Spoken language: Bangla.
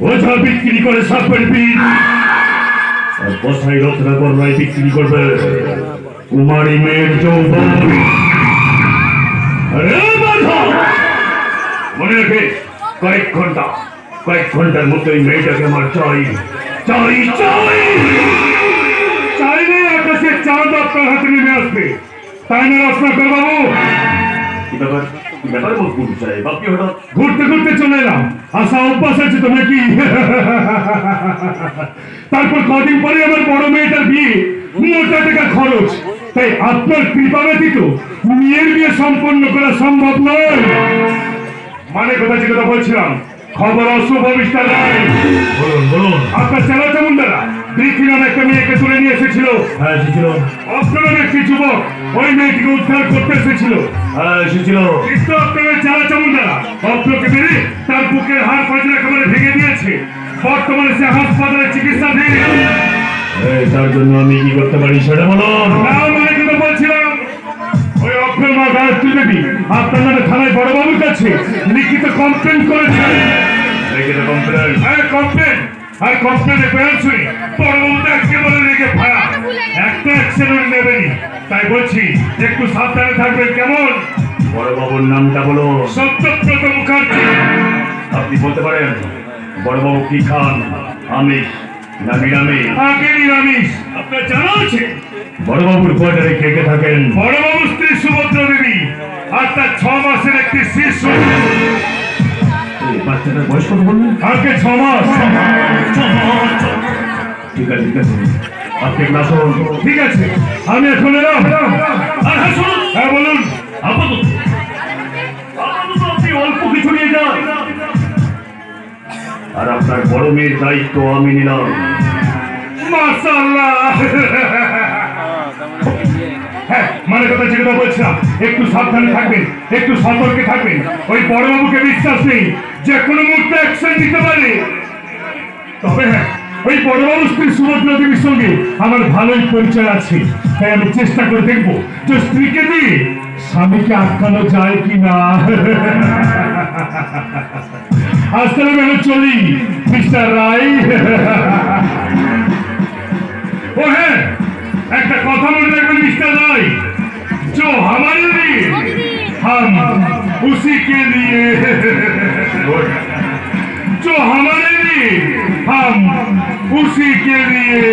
ওঝা বিক্রি করে সাপের বিষ আর বসাই রত্নাকর রায় বিক্রি করবে কুমারী মেয়ের যৌবন। মনে রেখে, কয়েক ঘণ্টা, কয়েক ঘণ্টার মধ্যে ওই মেয়েটাকে আমার চাই চাই চাই! চাইলে আকাশে চাঁদ আপনার হাতে নেমে আসবে। তাই না রত্নাকর বাবু কি ব্যাপার? ব্যাপার মুখ ঘুরতে চাই বাকি হঠাৎ ঘুরতে ঘুরতে চলে এলাম। আসা অভ্যাস আছে তো নাকি? তারপর কদিন পরে আমার বড় মেয়েটার বিয়ে। মোটা টাকা খরচ। তাই আপনার কৃপা ব্যতীত মেয়ের বিয়ে সম্পন্ন করা সম্ভব নয়। মানে কথা যে কথা বলছিলাম। খবর অশুভ বিস্তার নাই বলুন বলুন। আপনার চালা কেমন একটা মেয়েকে তুলে নিয়ে এসেছিল। হ্যাঁ এসেছিল আপনার একটি যুবক। ওই মেয়েটিকে উদ্ধার করতে এসেছিল। হ্যাঁ এসেছিল আপনার চালা কেমন দ্বারা অপ্রকে মেরে তার বুকের হাড় পাঁচ একেবারে ভেঙে দিয়েছে। বর্তমানে সে হাসপাতালে চিকিৎসাধীন। তার জন্য আমি কি করতে পারি সেটা বলো মানে কিন্তু বলছিলাম। ওই অক্ষর মা গায়ত্রী দেবী আপনার নামে থানায় বড়বাবুর কাছে লিখিত কমপ্লেন করেছেন লিখিত কমপ্লেন হ্যাঁ কমপ্লেন আর কমপ্লেনে পেয়ার শুনি বড়বাবু তো একেবারে রেগে ভাড়া একটা অ্যাকশন নেবেনি। তাই বলছি একটু সাবধানে থাকবেন কেমন? বড়বাবুর নামটা বলো। সত্যব্রত মুখার্জি। আপনি বলতে পারেন বড়বাবু কি খান? আমিষ না নিরামিষ? আগে নিরামিষ। আপনার জানা আছে? বড়বাবুর কোয়ার্টারে কে কে থাকেন? বড়বাবু স্ত্রী সুভদ্রা দেবী আর তার ছ মাসের একটি শিশু বাচ্চাটার বয়স কত বললেন? আগে ছ মাস। ঠিক আছে? ঠিক আছে আপনি ক্লাস ঠিক আছে আমি এখন এলাম। আর হ্যাঁ শুনুন হ্যাঁ বলুন। আপাতত। আপাতত আপনি অল্প কিছু নিয়ে যান আর আপনার বড় মেয়ের দায়িত্ব আমি নিলাম। মাশাআল্লাহ। হ্যাঁ মানে কথা যেটা বলছিলাম একটু সাবধানে থাকবেন একটু সতর্কে থাকবেন। ওই বড়বাবুকে বিশ্বাস নেই যে কোনো মুহূর্তে অ্যাকশন নিতে পারে। তবে হ্যাঁ ওই বড়বাবু স্ত্রী সুভদ্রা দেবীর সঙ্গে আমার ভালোই পরিচয় আছে তাই আমি চেষ্টা করে দেখবো যে স্ত্রীকে দিয়ে স্বামীকে আটকানো যায় কি না আজ তাহলে আমি চলি মিস্টার রায় ও হ্যাঁ একটা কথা মনে রাখবেন মিস্টার রায় जो हमारे लिए हम उसी के लिए जो हमारे लिए हम उसी के लिए